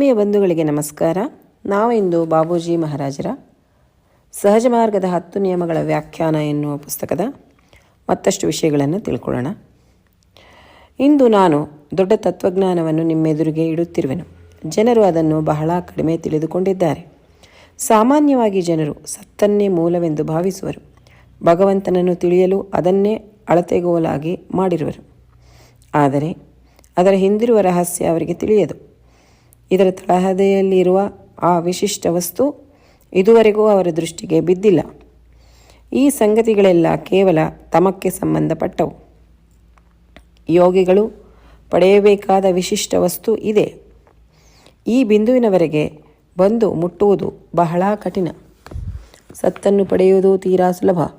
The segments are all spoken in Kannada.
ಆತ್ಮೀಯ ಬಂಧುಗಳಿಗೆ ನಮಸ್ಕಾರ. ನಾವಿಂದು ಬಾಬೂಜಿ ಮಹಾರಾಜರ ಸಹಜ ಮಾರ್ಗದ ಹತ್ತು ನಿಯಮಗಳ ವ್ಯಾಖ್ಯಾನ ಎನ್ನುವ ಪುಸ್ತಕದ ಮತ್ತಷ್ಟು ವಿಷಯಗಳನ್ನು ತಿಳ್ಕೊಳ್ಳೋಣ. ಇಂದು ನಾನು ದೊಡ್ಡ ತತ್ವಜ್ಞಾನವನ್ನು ನಿಮ್ಮೆದುರಿಗೆ ಇಡುತ್ತಿರುವೆನು. ಜನರು ಅದನ್ನು ಬಹಳ ಕಡಿಮೆ ತಿಳಿದುಕೊಂಡಿದ್ದಾರೆ. ಸಾಮಾನ್ಯವಾಗಿ ಜನರು ಸತ್ತನ್ನೇ ಮೂಲವೆಂದು ಭಾವಿಸುವರು. ಭಗವಂತನನ್ನು ತಿಳಿಯಲು ಅದನ್ನೇ ಅಳತೆಗೋಲಾಗಿ ಮಾಡಿರುವರು. ಆದರೆ ಅದರ ಹಿಂದಿರುವ ರಹಸ್ಯ ಅವರಿಗೆ ತಿಳಿಯದು. ಇದರ ತಳಹದೆಯಲ್ಲಿರುವ ಆ ವಿಶಿಷ್ಟ ವಸ್ತು ಇದುವರೆಗೂ ಅವರ ದೃಷ್ಟಿಗೆ ಬಿದ್ದಿಲ್ಲ. ಈ ಸಂಗತಿಗಳೆಲ್ಲ ಕೇವಲ ತಮಕ್ಕೆ ಸಂಬಂಧಪಟ್ಟವು. ಯೋಗಿಗಳು ಪಡೆಯಬೇಕಾದ ವಿಶಿಷ್ಟ ವಸ್ತು ಇದೆ. ಈ ಬಿಂದುವಿನವರೆಗೆ ಬಂದು ಮುಟ್ಟುವುದು ಬಹಳ ಕಠಿಣ. ಸತ್ತನ್ನು ಪಡೆಯುವುದು ತೀರಾ ಸುಲಭ.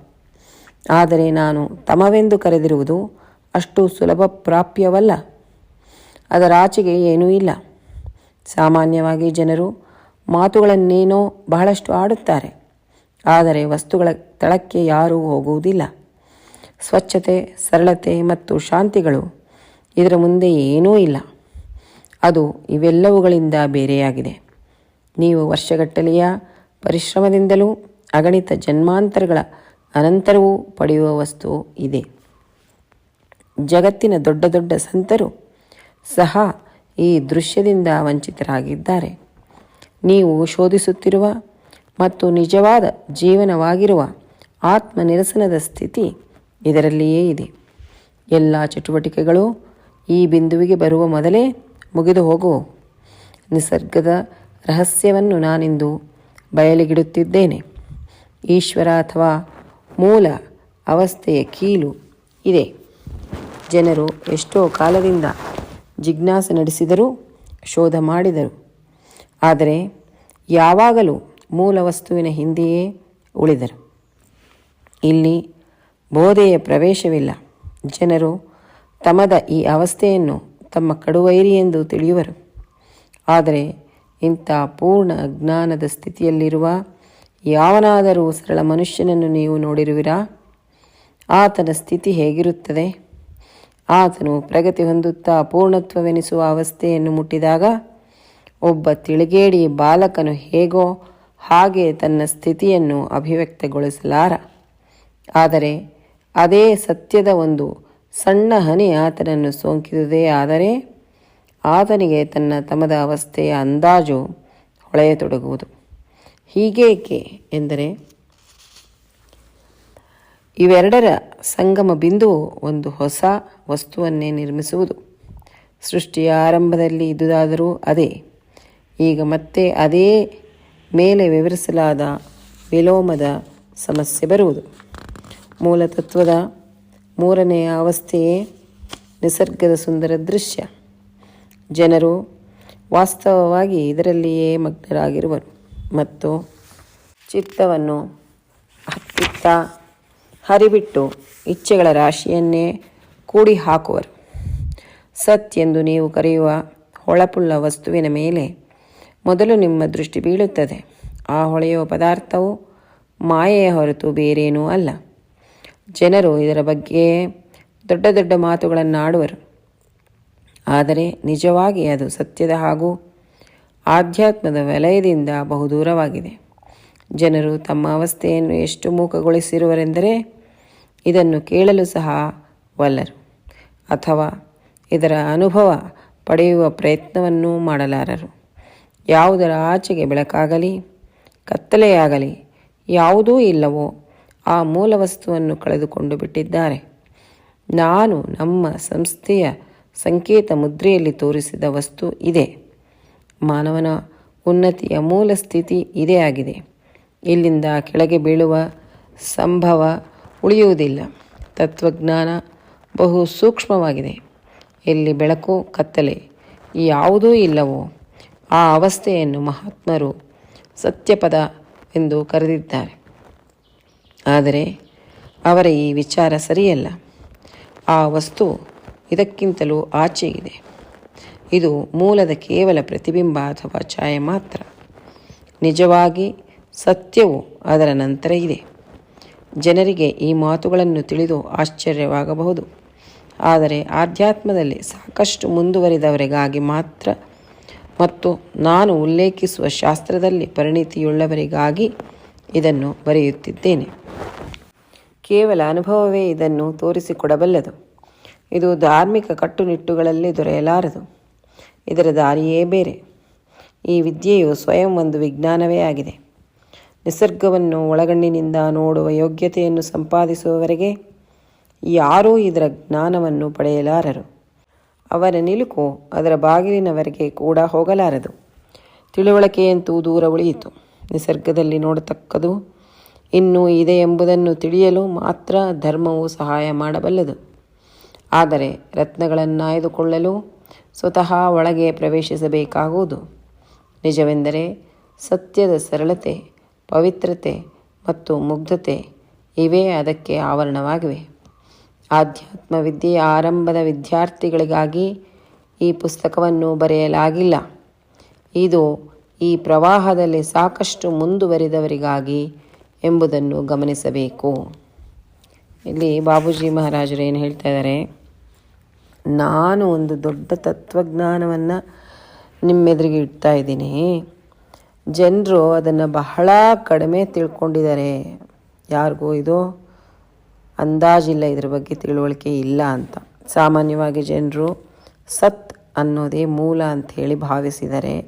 ಆದರೆ ನಾನು ತಮವೆಂದು ಕರೆದಿರುವುದು ಅಷ್ಟು ಸುಲಭ ಪ್ರಾಪ್ಯವಲ್ಲ. ಅದರಾಚೆಗೆ ಏನೂ ಇಲ್ಲ. ಸಾಮಾನ್ಯವಾಗಿ ಜನರು ಮಾತುಗಳನ್ನೇನೋ ಬಹಳಷ್ಟು ಆಡುತ್ತಾರೆ. ಆದರೆ ವಸ್ತುಗಳ ತಳಕ್ಕೆ ಯಾರೂ ಹೋಗುವುದಿಲ್ಲ. ಸ್ವಚ್ಛತೆ, ಸರಳತೆ ಮತ್ತು ಶಾಂತಿಗಳು ಇದರ ಮುಂದೆ ಏನೂ ಇಲ್ಲ. ಅದು ಇವೆಲ್ಲವುಗಳಿಂದ ಬೇರೆಯಾಗಿದೆ. ನೀವು ವರ್ಷಗಟ್ಟಲೆಯ ಪರಿಶ್ರಮದಿಂದಲೂ ಅಗಣಿತ ಜನ್ಮಾಂತರಗಳ ಅನಂತರವೂ ಪಡೆಯುವ ವಸ್ತು ಇದೆ. ಜಗತ್ತಿನ ದೊಡ್ಡ ದೊಡ್ಡ ಸಂತರು ಸಹ ಈ ದೃಶ್ಯದಿಂದ ವಂಚಿತರಾಗಿದ್ದಾರೆ. ನೀವು ಶೋಧಿಸುತ್ತಿರುವ ಮತ್ತು ನಿಜವಾದ ಜೀವನವಾಗಿರುವ ಆತ್ಮನಿರಸನದ ಸ್ಥಿತಿ ಇದರಲ್ಲಿಯೇ ಇದೆ. ಎಲ್ಲ ಚಟುವಟಿಕೆಗಳು ಈ ಬಿಂದುವಿಗೆ ಬರುವ ಮೊದಲೇ ಮುಗಿದು ಹೋಗು ನಿಸರ್ಗದ ರಹಸ್ಯವನ್ನು ನಾನಿಂದು ಬಯಲಿಗಿಡುತ್ತಿದ್ದೇನೆ. ಈಶ್ವರ ಅಥವಾ ಮೂಲ ಅವಸ್ಥೆಯ ಕೀಲು ಇದೆ. ಜನರು ಎಷ್ಟೋ ಕಾಲದಿಂದ ಜಿಜ್ಞಾಸೆ ನಡೆಸಿದರು, ಶೋಧ ಮಾಡಿದರು. ಆದರೆ ಯಾವಾಗಲೂ ಮೂಲ ವಸ್ತುವಿನ ಹಿಂದೆಯೇ ಉಳಿದರು. ಇಲ್ಲಿ ಬೋಧೆಯ ಪ್ರವೇಶವಿಲ್ಲ. ಜನರು ತಮದ ಈ ಅವಸ್ಥೆಯನ್ನು ತಮ್ಮ ಕಡುವೈರಿ ಎಂದು ತಿಳಿಯುವರು. ಆದರೆ ಇಂಥ ಪೂರ್ಣ ಅಜ್ಞಾನದ ಸ್ಥಿತಿಯಲ್ಲಿರುವ ಯಾವನಾದರೂ ಸರಳ ಮನುಷ್ಯನನ್ನು ನೀವು ನೋಡಿರುವಿರಾ? ಆತನ ಸ್ಥಿತಿ ಹೇಗಿರುತ್ತದೆ? ಆತನು ಪ್ರಗತಿ ಹೊಂದುತ್ತಾ ಪೂರ್ಣತ್ವವೆನಿಸುವ ಅವಸ್ಥೆಯನ್ನು ಮುಟ್ಟಿದಾಗ ಒಬ್ಬ ತಿಳಿಗೇಡಿ ಬಾಲಕನು ಹೇಗೋ ಹಾಗೆ ತನ್ನ ಸ್ಥಿತಿಯನ್ನು ಅಭಿವ್ಯಕ್ತಗೊಳಿಸಲಾರ. ಆದರೆ ಅದೇ ಸತ್ಯದ ಒಂದು ಸಣ್ಣ ಹನಿ ಆತನನ್ನು ಸೋಂಕಿದುದೇ ಆದರೆ ಆತನಿಗೆ ತನ್ನ ತಮದ ಅವಸ್ಥೆಯ ಅಂದಾಜು ಹೊಳೆಯತೊಡಗುವುದು. ಹೀಗೇಕೆ? ಎಂದರೆ ಇವೆರಡರ ಸಂಗಮ ಬಿಂದುವು ಒಂದು ಹೊಸ ವಸ್ತುವನ್ನೇ ನಿರ್ಮಿಸುವುದು. ಸೃಷ್ಟಿಯ ಆರಂಭದಲ್ಲಿ ಇದ್ದುದಾದರೂ ಅದೇ. ಈಗ ಮತ್ತೆ ಅದೇ ಮೇಲೆ ವಿವರಿಸಲಾದ ವಿಲೋಮದ ಸಮಸ್ಯೆ ಬರುವುದು. ಮೂಲತತ್ವದ ಮೂರನೆಯ ಅವಸ್ಥೆಯೇ ನಿಸರ್ಗದ ಸುಂದರ ದೃಶ್ಯ. ಜನರು ವಾಸ್ತವವಾಗಿ ಇದರಲ್ಲಿಯೇ ಮಗ್ನರಾಗಿರುವರು ಮತ್ತು ಚಿತ್ತವನ್ನು ಹತ್ತಿತ್ತ ಹರಿಬಿಟ್ಟು ಇಚ್ಛೆಗಳ ರಾಶಿಯನ್ನೇ ಕೂಡಿ ಹಾಕುವರು ಸತ್ ಎಂದು ನೀವು ಕರೆಯುವ ಹೊಳಪುಳ್ಳ ವಸ್ತುವಿನ ಮೇಲೆ ಮೊದಲು ನಿಮ್ಮ ದೃಷ್ಟಿ ಬೀಳುತ್ತದೆ. ಆ ಹೊಳೆಯುವ ಪದಾರ್ಥವು ಮಾಯೆಯ ಹೊರತು ಬೇರೇನೂ ಅಲ್ಲ. ಜನರು ಇದರ ಬಗ್ಗೆ ದೊಡ್ಡ ದೊಡ್ಡ ಮಾತುಗಳನ್ನು ಆಡುವರು ಆದರೆ ನಿಜವಾಗಿ ಅದು ಸತ್ಯದ ಹಾಗೂ ಆಧ್ಯಾತ್ಮದ ವಲಯದಿಂದ ಬಹುದೂರವಾಗಿದೆ. ಜನರು ತಮ್ಮ ಅವಸ್ಥೆಯನ್ನು ಎಷ್ಟು ಮೂಕಗೊಳಿಸಿರುವರೆಂದರೆ ಇದನ್ನು ಕೇಳಲು ಸಹ ವಲ್ಲರು. ಅಥವಾ ಇದರ ಅನುಭವ ಪಡೆಯುವ ಪ್ರಯತ್ನವನ್ನೂ ಮಾಡಲಾರರು. ಯಾವುದರ ಆಚೆಗೆ ಬೆಳಕಾಗಲಿ, ಕತ್ತಲೆಯಾಗಲಿ ಯಾವುದೂ ಇಲ್ಲವೋ ಆ ಮೂಲ ವಸ್ತುವನ್ನು ಕಳೆದುಕೊಂಡು ಬಿಟ್ಟಿದ್ದಾರೆ. ನಾನು ನಮ್ಮ ಸಂಸ್ಥೆಯ ಸಂಕೇತ ಮುದ್ರೆಯಲ್ಲಿ ತೋರಿಸಿದ ವಸ್ತು ಇದೆ. ಮಾನವನ ಉನ್ನತಿಯ ಮೂಲ ಸ್ಥಿತಿ ಇದೇ ಆಗಿದೆ. ಇಲ್ಲಿಂದ ಕೆಳಗೆ ಬೀಳುವ ಸಂಭವ ಉಳಿಯುವುದಿಲ್ಲ. ತತ್ವಜ್ಞಾನ ಬಹು ಸೂಕ್ಷ್ಮವಾಗಿದೆ. ಇಲ್ಲಿ ಬೆಳಕು, ಕತ್ತಲೆ ಯಾವುದೂ ಇಲ್ಲವೋ ಆ ಅವಸ್ಥೆಯನ್ನು ಮಹಾತ್ಮರು ಸತ್ಯಪದ ಎಂದು ಕರೆದಿದ್ದಾರೆ. ಆದರೆ ಅವರ ಈ ವಿಚಾರ ಸರಿಯಲ್ಲ. ಆ ವಸ್ತು ಇದಕ್ಕಿಂತಲೂ ಆಚೆ ಇದೆ ಇದು ಮೂಲದ ಕೇವಲ ಪ್ರತಿಬಿಂಬ ಅಥವಾ ಛಾಯೆ ಮಾತ್ರ. ನಿಜವಾಗಿ ಸತ್ಯವು ಅದರ ನಂತರ ಇದೆ. ಜನರಿಗೆ ಈ ಮಾತುಗಳನ್ನು ತಿಳಿದು ಆಶ್ಚರ್ಯವಾಗಬಹುದು. ಆದರೆ ಆಧ್ಯಾತ್ಮದಲ್ಲಿ ಸಾಕಷ್ಟು ಮುಂದುವರಿದವರಿಗಾಗಿ ಮಾತ್ರ ಮತ್ತು ನಾನು ಉಲ್ಲೇಖಿಸುವ ಶಾಸ್ತ್ರದಲ್ಲಿ ಪರಿಣಿತಿಯುಳ್ಳವರಿಗಾಗಿ ಇದನ್ನು ಬರೆಯುತ್ತಿದ್ದೇನೆ. ಕೇವಲ ಅನುಭವವೇ ಇದನ್ನು ತೋರಿಸಿಕೊಡಬಲ್ಲದು. ಇದು ಧಾರ್ಮಿಕ ಕಟ್ಟುನಿಟ್ಟುಗಳಲ್ಲಿ ದೊರೆಯಲಾರದು. ಇದರ ದಾರಿಯೇ ಬೇರೆ. ಈ ವಿದ್ಯೆಯು ಸ್ವಯಂ ಒಂದು ವಿಜ್ಞಾನವೇ ಆಗಿದೆ. ನಿಸರ್ಗವನ್ನು ಒಳಗಣ್ಣಿನಿಂದ ನೋಡುವ ಯೋಗ್ಯತೆಯನ್ನು ಸಂಪಾದಿಸುವವರೆಗೆ ಯಾರೂ ಇದರ ಜ್ಞಾನವನ್ನು ಪಡೆಯಲಾರರು. ಅವರ ನಿಲುಕು ಅದರ ಬಾಗಿಲಿನವರೆಗೆ ಕೂಡ ಹೋಗಲಾರದು. ತಿಳುವಳಿಕೆಯಂತೂ ದೂರ ಉಳಿಯಿತು. ನಿಸರ್ಗದಲ್ಲಿ ನೋಡತಕ್ಕದು ಇನ್ನೂ ಇದೆ ಎಂಬುದನ್ನು ತಿಳಿಯಲು ಮಾತ್ರ ಧರ್ಮವು ಸಹಾಯ ಮಾಡಬಲ್ಲದು. ಆದರೆ ರತ್ನಗಳನ್ನಾಯ್ದುಕೊಳ್ಳಲು ಸ್ವತಃ ಒಳಗೆ ಪ್ರವೇಶಿಸಬೇಕಾಗುವುದು. ನಿಜವೆಂದರೆ ಸತ್ಯದ ಸರಳತೆ. ಪವಿತ್ರತೆ ಮತ್ತು ಮುಗ್ಧತೆ ಇವೇ ಅದಕ್ಕೆ ಆವರಣವಾಗಿವೆ. ಆಧ್ಯಾತ್ಮ ವಿದ್ಯೆಯ ಆರಂಭದ ವಿದ್ಯಾರ್ಥಿಗಳಿಗಾಗಿ ಈ ಪುಸ್ತಕವನ್ನು ಬರೆಯಲಾಗಿಲ್ಲ. ಇದು ಈ ಪ್ರವಾಹದಲ್ಲಿ ಸಾಕಷ್ಟು ಮುಂದುವರಿದವರಿಗಾಗಿ ಎಂಬುದನ್ನು ಗಮನಿಸಬೇಕು. ಇಲ್ಲಿ ಬಾಬೂಜಿ ಮಹಾರಾಜರು ಏನು ಹೇಳ್ತಾ ಇದ್ದಾರೆ? ನಾನು ಒಂದು ದೊಡ್ಡ ತತ್ವಜ್ಞಾನವನ್ನು ನಿಮ್ಮೆದುರಿಗೆ ಇಡ್ತಾ ಇದ್ದೀನಿ. ಜನರು ಅದನ್ನು ಬಹಳ ಕಡಿಮೆ ತಿಳ್ಕೊಂಡಿದ್ದಾರೆ. ಯಾರಿಗೂ ಇದು ಅಂದಾಜಿಲ್ಲ, ಇದ್ರ ಬಗ್ಗೆ ತಿಳುವಳಿಕೆ ಇಲ್ಲ ಅಂತ. ಸಾಮಾನ್ಯವಾಗಿ ಜನರು ಸತ್ ಅನ್ನೋದೇ ಮೂಲ ಅಂಥೇಳಿ ಭಾವಿಸಿದ್ದಾರೆ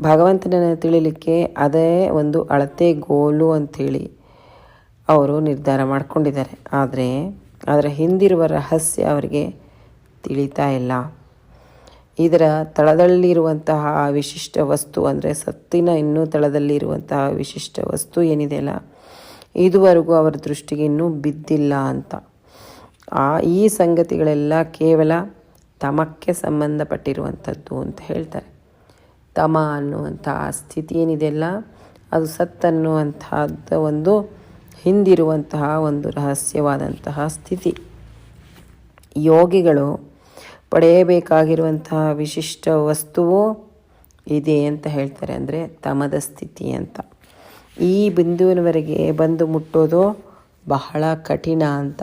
ಭಗವಂತನನ್ನು ತಿಳಿಲಿಕ್ಕೆ ಅದೇ ಒಂದು ಅಳತೆ ಗೋಲು ಅಂಥೇಳಿ ಅವರು ನಿರ್ಧಾರ ಮಾಡಿಕೊಂಡಿದ್ದಾರೆ. ಆದರೆ, ಅದರ ಹಿಂದಿರುವ ರಹಸ್ಯ ಅವರಿಗೆ ತಿಳಿತಾ ಇಲ್ಲ. ಇದರ ತಳದಲ್ಲಿರುವಂತಹ ವಿಶಿಷ್ಟ ವಸ್ತು ಅಂದರೆ ಸತ್ತಿನ ಇನ್ನೂ ತಳದಲ್ಲಿರುವಂತಹ ವಿಶಿಷ್ಟ ವಸ್ತು ಏನಿದೆಯಲ್ಲ ಇದುವರೆಗೂ ಅವರ ದೃಷ್ಟಿಗೆ ಇನ್ನೂ ಬಿದ್ದಿಲ್ಲ ಅಂತ. ಆ ಈ ಸಂಗತಿಗಳೆಲ್ಲ ಕೇವಲ ತಮಕ್ಕೆ ಸಂಬಂಧಪಟ್ಟಿರುವಂಥದ್ದು ಅಂತ ಹೇಳ್ತಾರೆ. ತಮ ಅನ್ನುವಂತಹ ಸ್ಥಿತಿ ಏನಿದೆಯಲ್ಲ ಅದು ಸತ್ತನ್ನುವಂತಹದ್ದು ಒಂದು ಹಿಂದಿರುವಂತಹ ಒಂದು ರಹಸ್ಯವಾದಂತಹ ಸ್ಥಿತಿ. ಯೋಗಿಗಳು ಪಡೆಯಬೇಕಾಗಿರುವಂತಹ ವಿಶಿಷ್ಟ ವಸ್ತುವು ಇದೆ ಅಂತ ಹೇಳ್ತಾರೆ ಅಂದರೆ ತಮದ ಸ್ಥಿತಿ ಅಂತ. ಈ ಬಿಂದುವಿನವರೆಗೆ ಬಂದು ಮುಟ್ಟೋದು ಬಹಳ ಕಠಿಣ ಅಂತ.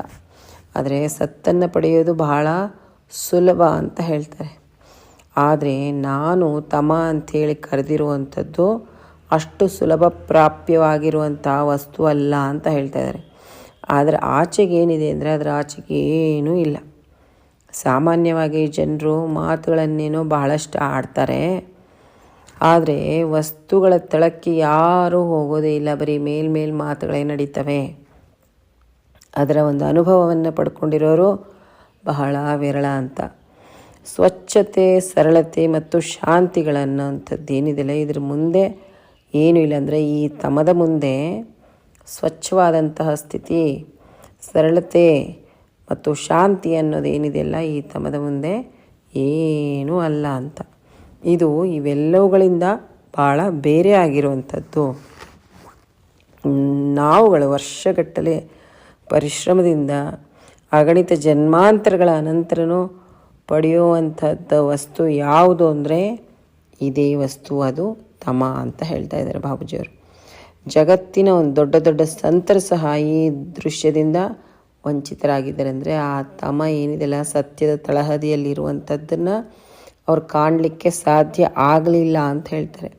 ಆದರೆ ಸತ್ತನ್ನು ಪಡೆಯೋದು ಬಹಳ ಸುಲಭ ಅಂತ ಹೇಳ್ತಾರೆ. ಆದರೆ ನಾನು ತಮ ಅಂಥೇಳಿ ಕರೆದಿರುವಂಥದ್ದು ಅಷ್ಟು ಸುಲಭ ಪ್ರಾಪ್ಯವಾಗಿರುವಂಥ ವಸ್ತು ಅಲ್ಲ ಅಂತ ಹೇಳ್ತಾ ಇದ್ದಾರೆ. ಆದರೆ ಆಚೆಗೇನಿದೆ ಅಂದರೆ ಅದರ ಆಚೆಗೆ ಏನೂ ಇಲ್ಲ. ಸಾಮಾನ್ಯವಾಗಿ ಜನರು ಮಾತುಗಳನ್ನೇನೋ ಬಹಳಷ್ಟು ಆಡ್ತಾರೆ. ಆದರೆ ವಸ್ತುಗಳ ತಳಕ್ಕೆ ಯಾರೂ ಹೋಗೋದೇ ಇಲ್ಲ. ಬರೀ ಮೇಲ್ಮೇಲ್ ಮಾತುಗಳೇ ನಡೀತವೆ. ಅದರ ಒಂದು ಅನುಭವವನ್ನು ಪಡ್ಕೊಂಡಿರೋರು ಬಹಳ ವಿರಳ ಅಂತ. ಸ್ವಚ್ಛತೆ, ಸರಳತೆ ಮತ್ತು ಶಾಂತಿಗಳನ್ನೋಂಥದ್ದು ಏನಿದೆಯಲ್ಲ ಇದ್ರ ಮುಂದೆ ಏನೂ ಇಲ್ಲ ಅಂದರೆ ಈ ತಮದ ಮುಂದೆ ಸ್ವಚ್ಛವಾದಂತಹ ಸ್ಥಿತಿ, ಸರಳತೆ ಮತ್ತು ಶಾಂತಿ ಅನ್ನೋದೇನಿದೆಯಲ್ಲ ಈ ತಮದ ಮುಂದೆ? ಏನೂ ಅಲ್ಲ ಅಂತ. ಇದು ಇವೆಲ್ಲವುಗಳಿಂದ ಭಾಳ ಬೇರೆ ಆಗಿರುವಂಥದ್ದು. ನಾವುಗಳು ವರ್ಷಗಟ್ಟಲೆ ಪರಿಶ್ರಮದಿಂದ ಅಗಣಿತ ಜನ್ಮಾಂತರಗಳ ಅನಂತರನೂ ಪಡೆಯುವಂಥದ್ದ ವಸ್ತು ಯಾವುದು ಅಂದರೆ ಇದೇ ವಸ್ತು, ಅದು ತಮ ಅಂತ ಹೇಳ್ತಾ ಇದ್ದಾರೆ ಬಾಬುಜಿಯವರು. ಜಗತ್ತಿನ ಒಂದು ದೊಡ್ಡ ದೊಡ್ಡ ಸಂತರ ಸಹ ಈ ದೃಶ್ಯದಿಂದ ವಂಚಿತರಾಗಿದ್ದಾರೆ ಅಂದರೆ ಆ ತಮ ಏನಿದೆಲ್ಲ ಸತ್ಯದ ತಳಹದಿಯಲ್ಲಿರುವಂಥದ್ದನ್ನು ಅವ್ರು ಕಾಣಲಿಕ್ಕೆ ಸಾಧ್ಯ ಆಗಲಿಲ್ಲ ಅಂತ ಹೇಳ್ತಾರೆ.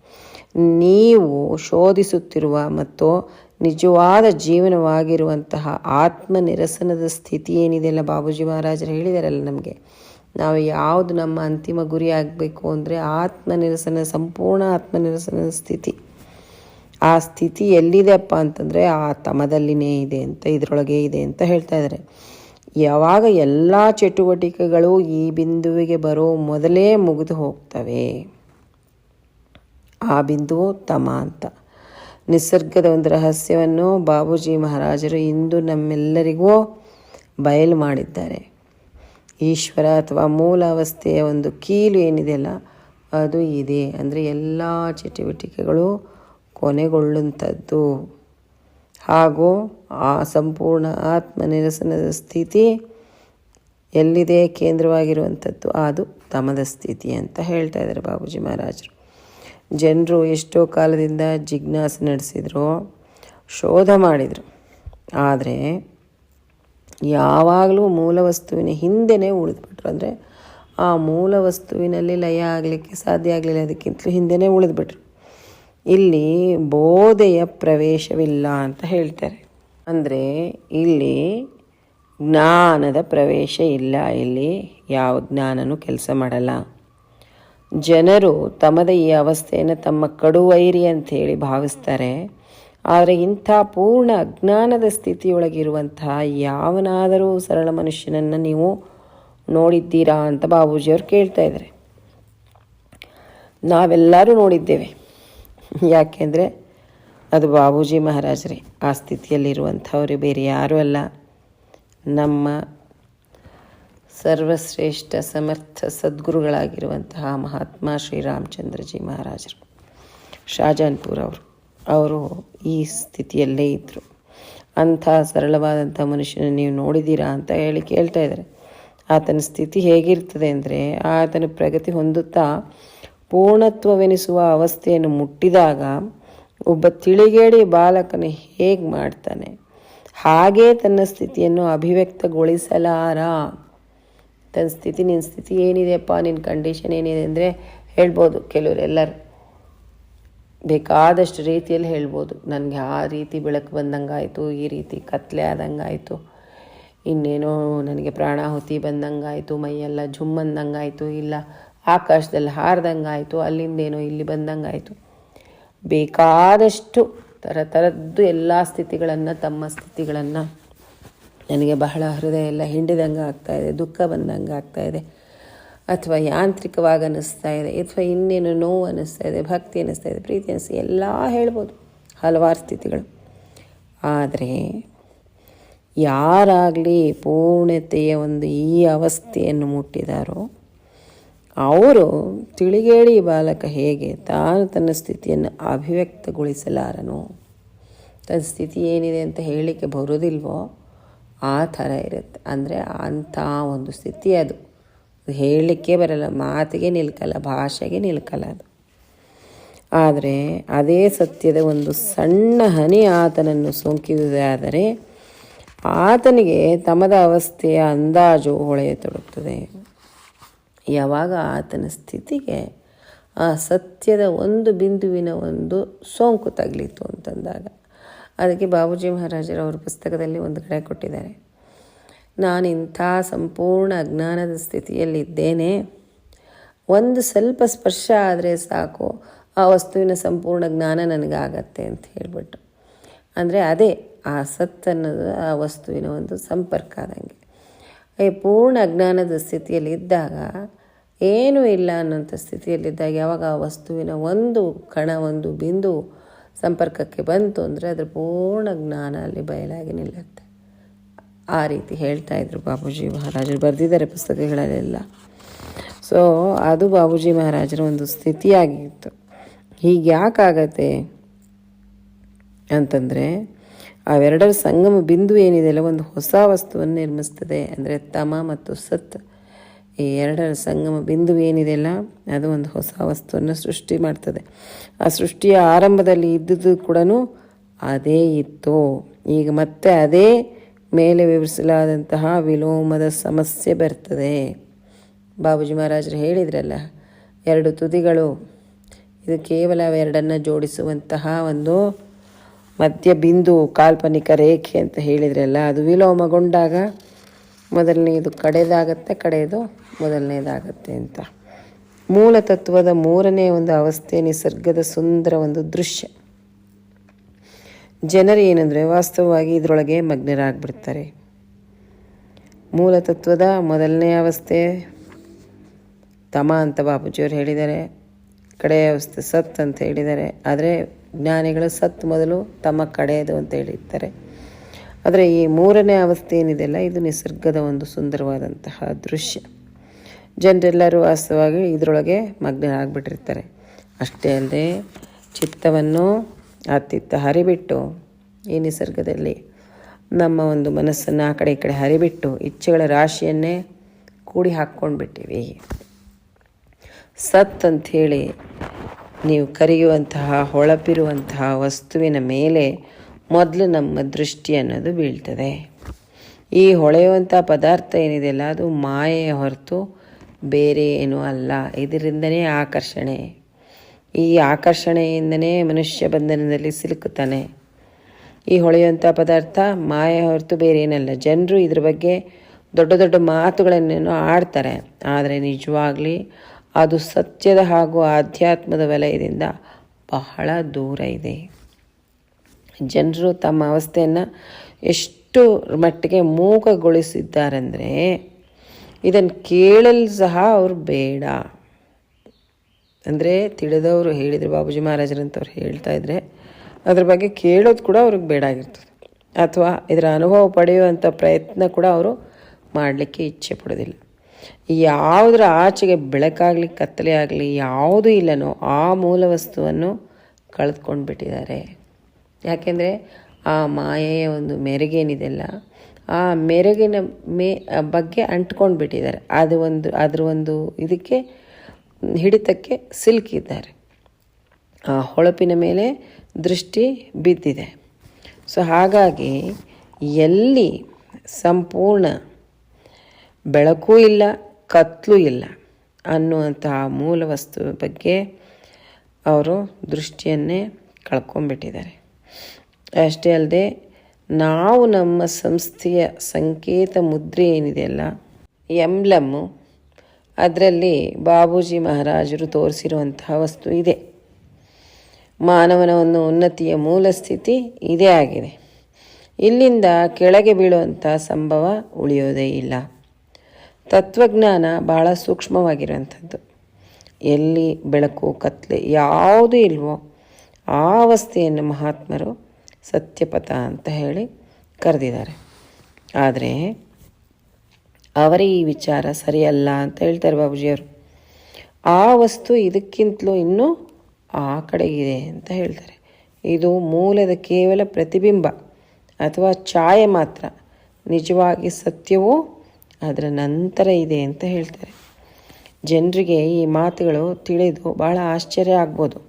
ನೀವು ಶೋಧಿಸುತ್ತಿರುವ ಮತ್ತು ನಿಜವಾದ ಜೀವನವಾಗಿರುವಂತಹ ಆತ್ಮ ನಿರಸನದ ಸ್ಥಿತಿ ಏನಿದೆಯಲ್ಲ ಬಾಬೂಜಿ ಮಹಾರಾಜರು ಹೇಳಿದಾರಲ್ಲ ನಮಗೆ. ನಾವು ಯಾವುದು ನಮ್ಮ ಅಂತಿಮ ಗುರಿ ಆಗಬೇಕು ಅಂದರೆ ಆತ್ಮ ನಿರಸನ ಸಂಪೂರ್ಣ ಆತ್ಮ ನಿರಸನದ ಸ್ಥಿತಿ. ಆ ಸ್ಥಿತಿ ಎಲ್ಲಿದೆಪ್ಪ ಅಂತಂದರೆ ಆ ತಮದಲ್ಲಿನೇ ಇದೆ ಅಂತ, ಇದರೊಳಗೆ ಇದೆ ಅಂತ ಹೇಳ್ತಾ ಇದ್ದಾರೆ ಯಾವಾಗ ಎಲ್ಲ ಚಟುವಟಿಕೆಗಳು ಈ ಬಿಂದುವಿಗೆ ಬರೋ ಮೊದಲೇ ಮುಗಿದು ಹೋಗ್ತವೆ? ಆ ಬಿಂದು ತಮ ಅಂತ. ನಿಸರ್ಗದ ಒಂದು ರಹಸ್ಯವನ್ನು ಬಾಬೂಜಿ ಮಹಾರಾಜರು ಇಂದು ನಮ್ಮೆಲ್ಲರಿಗೂ ಬಯಲು ಮಾಡಿದ್ದಾರೆ. ಈಶ್ವರ ಅಥವಾ ಮೂಲ ಅವಸ್ಥೆಯ ಒಂದು ಕೀಲು ಏನಿದೆಯಲ್ಲ ಅದು ಇದೆ. ಅಂದರೆ ಎಲ್ಲ ಚಟುವಟಿಕೆಗಳು ಕೊನೆಗೊಳ್ಳುವಂಥದ್ದು. ಹಾಗೂ ಆ ಸಂಪೂರ್ಣ ಆತ್ಮ ನಿರಸನದ ಸ್ಥಿತಿ ಎಲ್ಲಿದೆ ಕೇಂದ್ರವಾಗಿರುವಂಥದ್ದು, ಅದು ತಮದ ಸ್ಥಿತಿ ಅಂತ ಹೇಳ್ತಾ ಇದ್ದಾರೆ ಬಾಬೂಜಿ ಮಹಾರಾಜರು. ಜನರು ಎಷ್ಟೋ ಕಾಲದಿಂದ ಜಿಜ್ಞಾಸೆ ನಡೆಸಿದ್ರು, ಶೋಧ ಮಾಡಿದರು. ಆದರೆ ಯಾವಾಗಲೂ ಮೂಲ ವಸ್ತುವಿನ ಹಿಂದೆನೇ ಉಳಿದ್ಬಿಟ್ರು. ಅಂದರೆ ಆ ಮೂಲ ವಸ್ತುವಿನಲ್ಲಿ ಲಯ ಆಗಲಿಕ್ಕೆ ಸಾಧ್ಯ ಆಗಲಿಲ್ಲ, ಅದಕ್ಕಿಂತಲೂ ಹಿಂದೆನೇ ಉಳಿದ್ಬಿಟ್ರು. ಇಲ್ಲಿ ಬೋಧೆಯ ಪ್ರವೇಶವಿಲ್ಲ ಅಂತ ಹೇಳ್ತಾರೆ. ಅಂದರೆ ಇಲ್ಲಿ ಜ್ಞಾನದ ಪ್ರವೇಶ ಇಲ್ಲ, ಇಲ್ಲಿ ಯಾವ ಜ್ಞಾನನೂ ಕೆಲಸ ಮಾಡಲ್ಲ. ಜನರು ತಮ್ಮದ ಈ ಅವಸ್ಥೆಯನ್ನು ತಮ್ಮ ಕಡುವೈರಿ ಅಂಥೇಳಿ ಭಾವಿಸ್ತಾರೆ. ಆದರೆ ಇಂಥ ಪೂರ್ಣ ಅಜ್ಞಾನದ ಸ್ಥಿತಿಯೊಳಗಿರುವಂತಹ ಯಾವನಾದರೂ ಸರಳ ಮನುಷ್ಯನನ್ನು ನೀವು ನೋಡಿದ್ದೀರಾ ಅಂತ ಬಾಬೂಜಿಯವರು ಕೇಳ್ತಾ ಇದ್ದಾರೆ. ನಾವೆಲ್ಲರೂ ನೋಡಿದ್ದೇವೆ. ಯಾಕೆಂದರೆ ಅದು ಬಾಬೂಜಿ ಮಹಾರಾಜರೇ, ಆ ಸ್ಥಿತಿಯಲ್ಲಿರುವಂಥವ್ರು ಬೇರೆ ಯಾರೂ ಅಲ್ಲ. ನಮ್ಮ ಸರ್ವಶ್ರೇಷ್ಠ ಸಮರ್ಥ ಸದ್ಗುರುಗಳಾಗಿರುವಂತಹ ಮಹಾತ್ಮ ಶ್ರೀರಾಮಚಂದ್ರಜಿ ಮಹಾರಾಜರು, ಶಾಜಾನ್ಪುರ್ ಅವರು ಅವರು ಈ ಸ್ಥಿತಿಯಲ್ಲೇ ಇದ್ದರು ಅಂಥ ಸರಳವಾದಂಥ ಮನುಷ್ಯನ ನೀವು ನೋಡಿದ್ದೀರಾ ಅಂತ ಹೇಳಿ ಕೇಳ್ತಾ ಇದ್ದಾರೆ. ಆತನ ಸ್ಥಿತಿ ಹೇಗಿರ್ತದೆ ಅಂದರೆ, ಆತನ ಪ್ರಗತಿ ಹೊಂದುತ್ತಾ ಪೂರ್ಣತ್ವವೆನಿಸುವ ಅವಸ್ಥೆಯನ್ನು ಮುಟ್ಟಿದಾಗ ಒಬ್ಬ ತಿಳಿಗೇಡಿ ಬಾಲಕನು ಹೇಗೆ ಮಾಡ್ತಾನೆ? ಹಾಗೇ ತನ್ನ ಸ್ಥಿತಿಯನ್ನು ಅಭಿವ್ಯಕ್ತಗೊಳಿಸಲಾರ. ತನ್ನ ಸ್ಥಿತಿ ನಿನ್ನ ಸ್ಥಿತಿ ಏನಿದೆಯಪ್ಪ? ನಿನ್ನ ಕಂಡೀಷನ್ ಏನಿದೆ ಅಂದರೆ ಹೇಳ್ಬೋದು ಕೆಲವರು ಎಲ್ಲರೂ. ಬೇಕಾದಷ್ಟು ರೀತಿಯಲ್ಲಿ ಹೇಳ್ಬೋದು. ನನಗೆ ಆ ರೀತಿ ಬೆಳಕು ಬಂದಂಗಾಯಿತು, ಈ ರೀತಿ ಕತ್ಲೆ ಆದಂಗಾಯಿತು. ಇನ್ನೇನೋ ನನಗೆ ಪ್ರಾಣಾಹುತಿ ಬಂದಂಗಾಯಿತು, ಮೈಯೆಲ್ಲ ಝುಮ್ ಅಂದಂಗಾಯಿತು, ಇಲ್ಲ ಆಕಾಶದಲ್ಲಿ ಹಾರ್ದಂಗಾಯಿತು ಅಲ್ಲಿಂದೇನೋ ಇಲ್ಲಿ ಬಂದಂಗಾಯಿತು. ಬೇಕಾದಷ್ಟು ಥರ ಥರದ್ದು ಎಲ್ಲ ಸ್ಥಿತಿಗಳನ್ನು, ತಮ್ಮ ಸ್ಥಿತಿಗಳನ್ನು. ನನಗೆ ಬಹಳ ಹೃದಯ ಎಲ್ಲ ಹಿಂಡಿದಂಗೆ ಆಗ್ತಾಯಿದೆ ದುಃಖ ಬಂದಂಗೆ ಆಗ್ತಾಯಿದೆ ಅಥವಾ ಯಾಂತ್ರಿಕವಾಗಿ ಅನ್ನಿಸ್ತಾ ಇದೆ, ಅಥವಾ ಇನ್ನೇನು ನೋವು ಅನ್ನಿಸ್ತಾ ಇದೆ, ಭಕ್ತಿ ಅನ್ನಿಸ್ತಾ ಇದೆ, ಪ್ರೀತಿ ಅನ್ನಿಸ್ತಾ ಎಲ್ಲ ಹೇಳ್ಬೋದು, ಹಲವಾರು ಸ್ಥಿತಿಗಳು. ಆದರೆ ಯಾರಾಗಲಿ ಪೂರ್ಣತೆಯ ಒಂದು ಈ ಅವಸ್ಥೆಯನ್ನು ಮುಟ್ಟಿದಾರೋ ಅವರು ತಿಳಿಗೇಳಿ ಬಾಲಕ ಹೇಗೆ ತಾನು ತನ್ನ ಸ್ಥಿತಿಯನ್ನು ಅಭಿವ್ಯಕ್ತಗೊಳಿಸಲಾರನು? ತನ್ನ ಸ್ಥಿತಿ ಏನಿದೆ ಅಂತ ಹೇಳಲಿಕ್ಕೆ ಬರೋದಿಲ್ವೋ ಆ ಥರ ಇರುತ್ತೆ. ಅಂದರೆ ಅಂಥ ಒಂದು ಸ್ಥಿತಿ ಅದು ಹೇಳಲಿಕ್ಕೆ ಬರಲ್ಲ. ಮಾತಿಗೆ ನಿಲ್ಕಲ್ಲ, ಭಾಷೆಗೆ ನಿಲ್ಕಲ್ಲ ಅದು. ಆದರೆ ಅದೇ ಸತ್ಯದ ಒಂದು ಸಣ್ಣ ಹನಿ ಆತನನ್ನು ಸೋಂಕಿದುದಾದರೆ ಆತನಿಗೆ ತಮದ ಅವಸ್ಥೆಯ ಅಂದಾಜು ಹೊಳೆಯತೊಡಗುತ್ತದೆ. ಯಾವಾಗ ಆತನ ಸ್ಥಿತಿಗೆ ಆ ಸತ್ಯದ ಒಂದು ಬಿಂದುವಿನ ಒಂದು ಸೋಂಕು ತಗಲಿತು ಅಂತಂದಾಗ. ಅದಕ್ಕೆ ಬಾಬೂಜಿ ಮಹಾರಾಜರು ಅವರ ಪುಸ್ತಕದಲ್ಲಿ ಒಂದು ಕಡೆ ಕೊಟ್ಟಿದ್ದಾರೆ. ನಾನು ಇಂಥ ಸಂಪೂರ್ಣ ಅಜ್ಞಾನದ ಸ್ಥಿತಿಯಲ್ಲಿದ್ದೇನೆ. ಒಂದು ಸ್ವಲ್ಪ ಸ್ಪರ್ಶ ಆದರೆ ಸಾಕು. ಆ ವಸ್ತುವಿನ ಸಂಪೂರ್ಣ ಜ್ಞಾನ ನನಗಾಗತ್ತೆ ಅಂತ ಹೇಳಿಬಿಟ್ಟು ಅಂದರೆ ಅದೇ ಆ ಸತ್ ಅನ್ನೋದು ಆ ವಸ್ತುವಿನ ಒಂದು ಸಂಪರ್ಕ ಆದಂಗೆ. ಈ ಪೂರ್ಣ ಅಜ್ಞಾನದ ಸ್ಥಿತಿಯಲ್ಲಿ ಇದ್ದಾಗ ಏನೂ ಇಲ್ಲ ಅನ್ನೋಂಥ ಸ್ಥಿತಿಯಲ್ಲಿದ್ದಾಗ ಯಾವಾಗ ಆ ವಸ್ತುವಿನ ಒಂದು ಕಣ, ಒಂದು ಬಿಂದು ಸಂಪರ್ಕಕ್ಕೆ ಬಂತು ಅಂದರೆ ಅದರ ಪೂರ್ಣ ಜ್ಞಾನ ಅಲ್ಲಿ ಬಯಲಾಗಿ ನಿಲ್ಲುತ್ತೆ. ಆ ರೀತಿ ಹೇಳ್ತಾ ಇದ್ರು ಬಾಬೂಜಿ ಮಹಾರಾಜರು. ಬರೆದಿದ್ದಾರೆ ಪುಸ್ತಕಗಳಲ್ಲೆಲ್ಲ. ಸೊ ಅದು ಬಾಬೂಜಿ ಮಹಾರಾಜರ ಒಂದು ಸ್ಥಿತಿಯಾಗಿತ್ತು. ಹೀಗೆ ಯಾಕಾಗತ್ತೆ ಅಂತಂದರೆ, ಅವೆರಡರ ಸಂಗಮ, ಬಿಂದು ಏನಿದೆಯಲ್ಲ ಒಂದು ಹೊಸ ವಸ್ತುವನ್ನು ನಿರ್ಮಿಸ್ತದೆ ಅಂದರೆ ತಮ ಮತ್ತು ಸತ್. ಈ ಎರಡರ ಸಂಗಮ ಬಿಂದು ಏನಿದೆಯಲ್ಲ, ಅದು ಒಂದು ಹೊಸ ವಸ್ತುವನ್ನು ಸೃಷ್ಟಿ ಮಾಡ್ತದೆ. ಆ ಸೃಷ್ಟಿಯ ಆರಂಭದಲ್ಲಿ ಇದ್ದುದು ಕೂಡ ಅದೇ ಇತ್ತು. ಈಗ ಮತ್ತೆ ಅದೇ ಮೇಲೆ ವಿವರಿಸಲಾದಂತಹ ವಿಲೋಮದ ಸಮಸ್ಯೆ ಬರ್ತದೆ. ಬಾಬುಜಿ ಮಹಾರಾಜರು ಹೇಳಿದ್ರಲ್ಲ, ಎರಡು ತುದಿಗಳು, ಇದು ಕೇವಲ ಅವೆರಡನ್ನು ಜೋಡಿಸುವಂತಹ ಒಂದು ಮಧ್ಯ ಬಿಂದು ಕಾಲ್ಪನಿಕ ರೇಖೆ ಅಂತ ಹೇಳಿದ್ರಲ್ಲ, ಅದು ವಿಲೋಮಗೊಂಡಾಗ ಮೊದಲನೆಯದು ಕಡೆಯದಾಗತ್ತೆ ಕಡೆಯದು ಮೊದಲನೇದಾಗತ್ತೆ ಅಂತ. ಮೂಲ ತತ್ವದ ಮೂರನೇ ಒಂದು ಅವಸ್ಥೆ ನಿಸರ್ಗದ ಸುಂದರ ಒಂದು ದೃಶ್ಯ. ಜನರು ಏನಂದರೆ ವಾಸ್ತವವಾಗಿ ಇದರೊಳಗೆ ಮಗ್ನರಾಗ್ಬಿಡ್ತಾರೆ. ಮೂಲ ತತ್ವದ ಮೊದಲನೇ ಅವಸ್ಥೆ, ತಮ ಅಂತ ಬಾಪೂಜಿಯವರು ಹೇಳಿದ್ದಾರೆ ಕಡೆಯ ಅವಸ್ಥೆ ಸತ್ ಅಂತ ಹೇಳಿದ್ದಾರೆ, ಆದರೆ ಜ್ಞಾನಿಗಳು ಸತ್ ಮೊದಲು ತಮ್ಮ ಕಡೆಯದು ಅಂತ ಹೇಳಿರ್ತಾರೆ. ಆದರೆ ಈ ಮೂರನೇ ಅವಸ್ಥೆ ಏನಿದೆಯಲ್ಲ, ಇದು ನಿಸರ್ಗದ ಒಂದು ಸುಂದರವಾದಂತಹ ದೃಶ್ಯ. ಜನರೆಲ್ಲರೂ ವಾಸ್ತವವಾಗಿ ಇದರೊಳಗೆ ಮಗ್ನರಾಗ್ಬಿಟ್ಟಿರ್ತಾರೆ ಅಷ್ಟೇ ಅಲ್ಲದೆ ಚಿತ್ತವನ್ನು ಅತ್ತಿತ್ತ ಹರಿಬಿಟ್ಟು ಈ ನಿಸರ್ಗದಲ್ಲಿ ನಮ್ಮ ಒಂದು ಮನಸ್ಸನ್ನು ಆ ಕಡೆ ಈ ಕಡೆ ಹರಿಬಿಟ್ಟು ಇಚ್ಛೆಗಳ ರಾಶಿಯನ್ನೇ ಕೂಡಿ ಹಾಕ್ಕೊಂಡು ಬಿಟ್ಟಿವಿ ಸತ್ ಅಂಥೇಳಿ ನೀವು ಕರೆಯುವಂತಹ, ಹೊಳಪಿರುವಂತಹ ವಸ್ತುವಿನ ಮೇಲೆ ಮೊದಲು ನಮ್ಮ ದೃಷ್ಟಿ ಅನ್ನೋದು ಬೀಳ್ತದೆ. ಈ ಹೊಳೆಯುವಂಥ ಪದಾರ್ಥ ಏನಿದೆಯಲ್ಲ ಅದು ಮಾಯೆಯ ಹೊರತು ಬೇರೆ ಏನೂ ಅಲ್ಲ. ಇದರಿಂದನೇ ಆಕರ್ಷಣೆ. ಈ ಆಕರ್ಷಣೆಯಿಂದನೇ ಮನುಷ್ಯ ಬಂಧನದಲ್ಲಿ ಸಿಲುಕುತ್ತಾನೆ. ಈ ಹೊಳೆಯುವಂಥ ಪದಾರ್ಥ ಮಾಯ ಹೊರತು ಬೇರೆ ಏನಲ್ಲ. ಜನರು ಇದ್ರ ಬಗ್ಗೆ ದೊಡ್ಡ ದೊಡ್ಡ ಮಾತುಗಳನ್ನೇನು ಆಡ್ತಾರೆ. ಆದರೆ ನಿಜವಾಗ್ಲಿ ಅದು ಸತ್ಯದ ಹಾಗೂ ಆಧ್ಯಾತ್ಮದ ವಲಯದಿಂದ ಬಹಳ ದೂರ ಇದೆ. ಜನರು ತಮ್ಮ ಅವಸ್ಥೆಯನ್ನು ಎಷ್ಟು ಮಟ್ಟಿಗೆ ಮೂಕಗೊಳಿಸಿದ್ದಾರೆಂದರೆ ಇದನ್ನು ಕೇಳಲು ಸಹ ಅವರು ಬೇಡ. ಅಂದರೆ ತಿಳಿದವರು ಹೇಳಿದರು, ಬಾಬುಜಿ ಮಹಾರಾಜರಂತವ್ರು ಹೇಳ್ತಾ ಇದ್ದರೆ ಅದ್ರ ಬಗ್ಗೆ ಕೇಳೋದು ಕೂಡ ಅವ್ರಿಗೆ ಬೇಡ ಆಗಿರ್ತದೆ. ಅಥವಾ ಇದರ ಅನುಭವ ಪಡೆಯುವಂಥ ಪ್ರಯತ್ನ ಕೂಡ ಅವರು ಮಾಡಲಿಕ್ಕೆ ಇಚ್ಛೆ ಪಡೋದಿಲ್ಲ. ಯಾವುದರ ಆಚೆಗೆ ಬೆಳಕಾಗಲಿ, ಕತ್ತಲೆ ಆಗಲಿ, ಯಾವುದೂ ಇಲ್ಲನೋ ಆ ಮೂಲ ವಸ್ತುವನ್ನು ಕಳೆದುಕೊಂಡು ಬಿಟ್ಟಿದ್ದಾರೆ ಯಾಕೆಂದರೆ ಆ ಮಾಯೆಯ ಒಂದು ಮೆರುಗೇನಿದೆಯಲ್ಲ ಆ ಮೆರುಗಿನ ಮೇ ಬಗ್ಗೆ ಅಂಟ್ಕೊಂಡು ಬಿಟ್ಟಿದ್ದಾರೆ ಅದು ಒಂದು, ಅದ್ರ ಒಂದು ಇದಕ್ಕೆ, ಹಿಡಿತಕ್ಕೆ ಸಿಲುಕಿದ್ದಾರೆ. ಆ ಹೊಳಪಿನ ಮೇಲೆ ದೃಷ್ಟಿ ಬಿದ್ದಿದೆ. ಸೊ ಹಾಗಾಗಿ ಎಲ್ಲಿ ಸಂಪೂರ್ಣ ಬೆಳಕು ಇಲ್ಲ, ಕತ್ಲು ಇಲ್ಲ ಅನ್ನುವಂತಹ ಮೂಲ ವಸ್ತು ಬಗ್ಗೆ ಅವರು ದೃಷ್ಟಿಯನ್ನೇ ಕಳ್ಕೊಂಡ್ಬಿಟ್ಟಿದ್ದಾರೆ. ಅಷ್ಟೇ ಅಲ್ಲದೆ ನಾವು ನಮ್ಮ ಸಂಸ್ಥೆಯ ಸಂಕೇತ ಮುದ್ರೆ ಏನಿದೆಯಲ್ಲ ಎಂಬ್ಲಮ್ಮು ಅದರಲ್ಲಿ ಬಾಬೂಜಿ ಮಹಾರಾಜರು ತೋರಿಸಿರುವಂತಹ ವಸ್ತು ಇದೆ. ಮಾನವನ ಒಂದು ಉನ್ನತಿಯ ಮೂಲ ಸ್ಥಿತಿ ಇದೇ ಆಗಿದೆ. ಇಲ್ಲಿಂದ ಕೆಳಗೆ ಬೀಳುವಂಥ ಸಂಭವ ಉಳಿಯೋದೇ ಇಲ್ಲ. ತತ್ವಜ್ಞಾನ ಬಹಳ ಸೂಕ್ಷ್ಮವಾಗಿರುವಂಥದ್ದು. ಎಲ್ಲಿ ಬೆಳಕು, ಕತ್ಲೆ ಯಾವುದೂ ಇಲ್ವೋ ಆ ಅವಸ್ಥೆಯನ್ನು ಮಹಾತ್ಮರು ಸತ್ಯಪಥ ಅಂತ ಹೇಳಿ ಕರೆದಿದ್ದಾರೆ. ಆದರೆ ಅವರ ಈ ವಿಚಾರ ಸರಿಯಲ್ಲ ಅಂತ ಹೇಳ್ತಾರೆ ಬಾಬುಜಿಯವರು. ಆ ವಸ್ತು ಇದಕ್ಕಿಂತಲೂ ಇನ್ನೂ ಆ ಕಡೆಗಿದೆ ಅಂತ ಹೇಳ್ತಾರೆ. ಇದು ಮೂಲದ ಕೇವಲ ಪ್ರತಿಬಿಂಬ ಅಥವಾ ಛಾಯೆ ಮಾತ್ರ. ನಿಜವಾಗಿ ಸತ್ಯವೂ ಅದರ ನಂತರ ಇದೆ ಅಂತ ಹೇಳ್ತಾರೆ. ಜನರಿಗೆ ಈ ಮಾತುಗಳು ತಿಳಿದು ಬಹಳ ಆಶ್ಚರ್ಯ ಆಗ್ಬೋದು.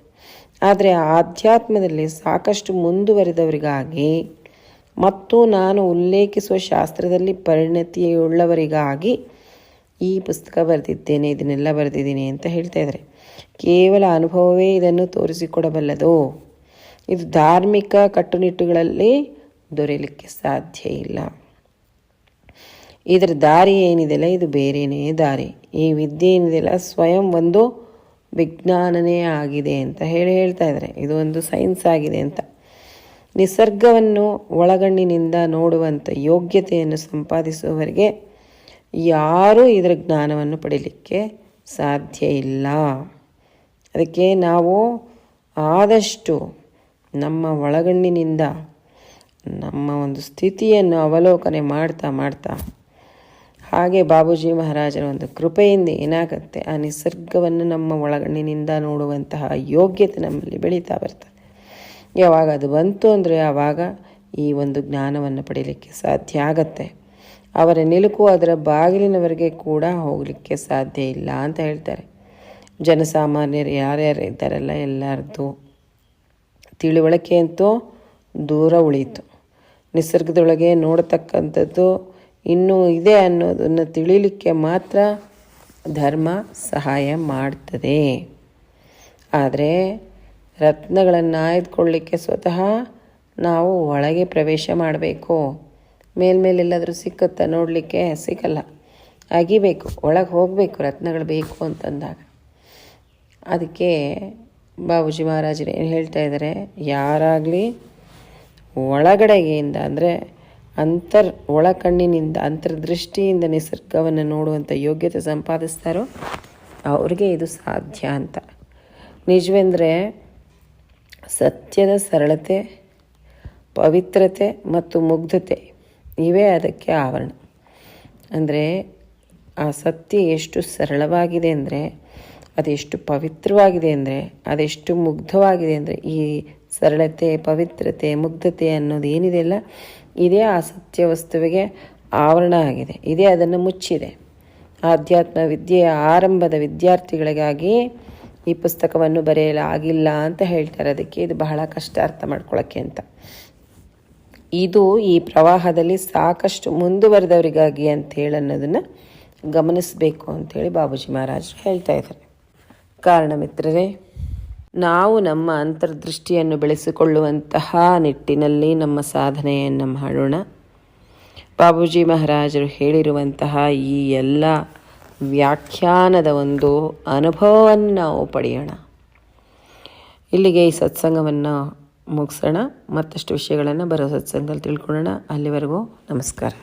ಆದರೆ ಆಧ್ಯಾತ್ಮದಲ್ಲಿ ಸಾಕಷ್ಟು ಮುಂದುವರೆದವರಿಗಾಗಿ ಮತ್ತು ನಾನು ಉಲ್ಲೇಖಿಸುವ ಶಾಸ್ತ್ರದಲ್ಲಿ ಪರಿಣತಿಯುಳ್ಳವರಿಗಾಗಿ ಈ ಪುಸ್ತಕ ಬರೆದಿದ್ದೇನೆ, ಇದನ್ನೆಲ್ಲ ಬರೆದಿದ್ದೀನಿ ಅಂತ ಹೇಳ್ತಾ ಇದ್ದಾರೆ. ಕೇವಲ ಅನುಭವವೇ ಇದನ್ನು ತೋರಿಸಿಕೊಡಬಲ್ಲದು. ಇದು ಧಾರ್ಮಿಕ ಕಟ್ಟುನಿಟ್ಟುಗಳಲ್ಲಿ ದೊರೆಯಲಿಕ್ಕೆ ಸಾಧ್ಯ ಇಲ್ಲ. ಇದರ ದಾರಿ ಏನಿದೆಯಲ್ಲ, ಇದು ಬೇರೆಯೇ ದಾರಿ. ಈ ವಿದ್ಯೆ ಏನಿದೆಯಲ್ಲ, ಸ್ವಯಂ ಒಂದು ವಿಜ್ಞಾನನೇ ಆಗಿದೆ ಅಂತ ಹೇಳಿ ಹೇಳ್ತಾ ಇದ್ದಾರೆ. ಇದು ಒಂದು ಸೈನ್ಸ್ ಆಗಿದೆ ಅಂತ. ನಿಸರ್ಗವನ್ನು ಒಳಗಣ್ಣಿನಿಂದ ನೋಡುವಂಥ ಯೋಗ್ಯತೆಯನ್ನು ಸಂಪಾದಿಸುವವರಿಗೆ ಯಾರೂ ಇದರ ಜ್ಞಾನವನ್ನು ಪಡೀಲಿಕ್ಕೆ ಸಾಧ್ಯ ಇಲ್ಲ. ಅದಕ್ಕೆ ನಾವು ಆದಷ್ಟು ನಮ್ಮ ಒಳಗಣ್ಣಿನಿಂದ ನಮ್ಮ ಒಂದು ಸ್ಥಿತಿಯನ್ನು ಅವಲೋಕನೆ ಮಾಡ್ತಾ ಮಾಡ್ತಾ ಹಾಗೆ ಬಾಬೂಜಿ ಮಹಾರಾಜರ ಒಂದು ಕೃಪೆಯಿಂದ ಏನಾಗುತ್ತೆ, ಆ ನಿಸರ್ಗವನ್ನು ನಮ್ಮ ಒಳಗಣ್ಣಿನಿಂದ ನೋಡುವಂತಹ ಯೋಗ್ಯತೆ ನಮ್ಮಲ್ಲಿ ಬೆಳೀತಾ ಬರ್ತದೆ. ಯಾವಾಗ ಅದು ಬಂತು ಅಂದರೆ ಆವಾಗ ಈ ಒಂದು ಜ್ಞಾನವನ್ನು ಪಡೀಲಿಕ್ಕೆ ಸಾಧ್ಯ ಆಗತ್ತೆ. ಅವರ ನಿಲುಕು ಅದರ ಬಾಗಿಲಿನವರೆಗೆ ಕೂಡ ಹೋಗಲಿಕ್ಕೆ ಸಾಧ್ಯ ಇಲ್ಲ ಅಂತ ಹೇಳ್ತಾರೆ. ಜನಸಾಮಾನ್ಯರು ಯಾರ್ಯಾರು ಇದ್ದಾರಲ್ಲ, ಎಲ್ಲರದ್ದು ತಿಳುವಳಿಕೆ ಅಂತೂ ದೂರ ಉಳಿಯಿತು. ನಿಸರ್ಗದೊಳಗೆ ನೋಡತಕ್ಕಂಥದ್ದು ಇನ್ನೂ ಇದೆ ಅನ್ನೋದನ್ನು ತಿಳಿಲಿಕ್ಕೆ ಮಾತ್ರ ಧರ್ಮ ಸಹಾಯ ಮಾಡ್ತದೆ. ಆದರೆ ರತ್ನಗಳನ್ನು ಆಯ್ದುಕೊಳ್ಳಿಕ್ಕೆ ಸ್ವತಃ ನಾವು ಒಳಗೆ ಪ್ರವೇಶ ಮಾಡಬೇಕು. ಮೇಲ್ಮೇಲೆಲ್ಲಾದರೂ ಸಿಕ್ಕುತ್ತಾ ನೋಡಲಿಕ್ಕೆ ಸಿಕ್ಕಲ್ಲ ಅಗಿಬೇಕು, ಒಳಗೆ ಹೋಗಬೇಕು, ರತ್ನಗಳು ಬೇಕು ಅಂತಂದಾಗ. ಅದಕ್ಕೆ ಬಾಬುಜಿ ಮಹಾರಾಜರು ಏನು ಹೇಳ್ತಾ ಇದ್ದಾರೆ ಯಾರಾಗಲಿ ಒಳಗಡೆಗೆಯಿಂದ ಅಂದರೆ ಅಂತರ್ ಒಳಕಣ್ಣಿನಿಂದ ಅಂತರ್ದೃಷ್ಟಿಯಿಂದ ನಿಸರ್ಗವನ್ನು ನೋಡುವಂಥ ಯೋಗ್ಯತೆ ಸಂಪಾದಿಸ್ತಾರೋ ಅವ್ರಿಗೆ ಇದು ಸಾಧ್ಯ ಅಂತ. ನಿಜವೆಂದರೆ ಸತ್ಯದ ಸರಳತೆ, ಪವಿತ್ರತೆ ಮತ್ತು ಮುಗ್ಧತೆ ಇವೇ ಅದಕ್ಕೆ ಆವರಣ. ಅಂದರೆ ಆ ಸತ್ಯ ಎಷ್ಟು ಸರಳವಾಗಿದೆ ಅಂದರೆ, ಅದೆಷ್ಟು ಪವಿತ್ರವಾಗಿದೆ ಅಂದರೆ, ಅದೆಷ್ಟು ಮುಗ್ಧವಾಗಿದೆ ಅಂದರೆ ಈ ಸರಳತೆ, ಪವಿತ್ರತೆ, ಮುಗ್ಧತೆ ಅನ್ನೋದು ಏನಿದೆಯಲ್ಲ ಇದೇ ಆ ಸತ್ಯ ವಸ್ತುವಿಗೆ ಆವರಣ ಆಗಿದೆ. ಇದೇ ಅದನ್ನು ಮುಚ್ಚಿದೆ. ಆಧ್ಯಾತ್ಮ ವಿದ್ಯೆಯ ಆರಂಭದ ವಿದ್ಯಾರ್ಥಿಗಳಿಗಾಗಿ ಈ ಪುಸ್ತಕವನ್ನು ಬರೆಯಲಾಗಿಲ್ಲ ಅಂತ ಹೇಳ್ತಾರೆ. ಅದಕ್ಕೆ ಇದು ಬಹಳ ಕಷ್ಟ ಅರ್ಥ ಮಾಡ್ಕೊಳ್ಳೋಕ್ಕೆ ಅಂತ. ಇದು ಈ ಪ್ರವಾಹದಲ್ಲಿ ಸಾಕಷ್ಟು ಮುಂದುವರೆದವರಿಗಾಗಿ ಅಂತ ಹೇಳಿ ಅನ್ನೋದನ್ನು ಗಮನಿಸಬೇಕು ಅಂಥೇಳಿ ಬಾಬೂಜಿ ಮಹಾರಾಜರು ಹೇಳ್ತಾ ಇದ್ದಾರೆ. ಕಾರಣ ಮಿತ್ರರೇ ನಾವು ನಮ್ಮ ಅಂತರ್ದೃಷ್ಟಿಯನ್ನು ಬೆಳೆಸಿಕೊಳ್ಳುವಂತಹ ನಿಟ್ಟಿನಲ್ಲಿ ನಮ್ಮ ಸಾಧನೆಯನ್ನು ಮಾಡೋಣ. ಬಾಬೂಜಿ ಮಹಾರಾಜರು ಹೇಳಿರುವಂತಹ ಈ ಎಲ್ಲ ವ್ಯಾಖ್ಯಾನದ ಒಂದು ಅನುಭವವನ್ನು ನಾವು ಪಡೆಯೋಣ. ಇಲ್ಲಿಗೆ ಈ ಸತ್ಸಂಗವನ್ನು ಮುಗಿಸೋಣ. ಮತ್ತಷ್ಟು ವಿಷಯಗಳನ್ನು ಬರೋ ಸತ್ಸಂಗದಲ್ಲಿ ತಿಳ್ಕೊಳ್ಳೋಣ. ಅಲ್ಲಿವರೆಗೂ ನಮಸ್ಕಾರ.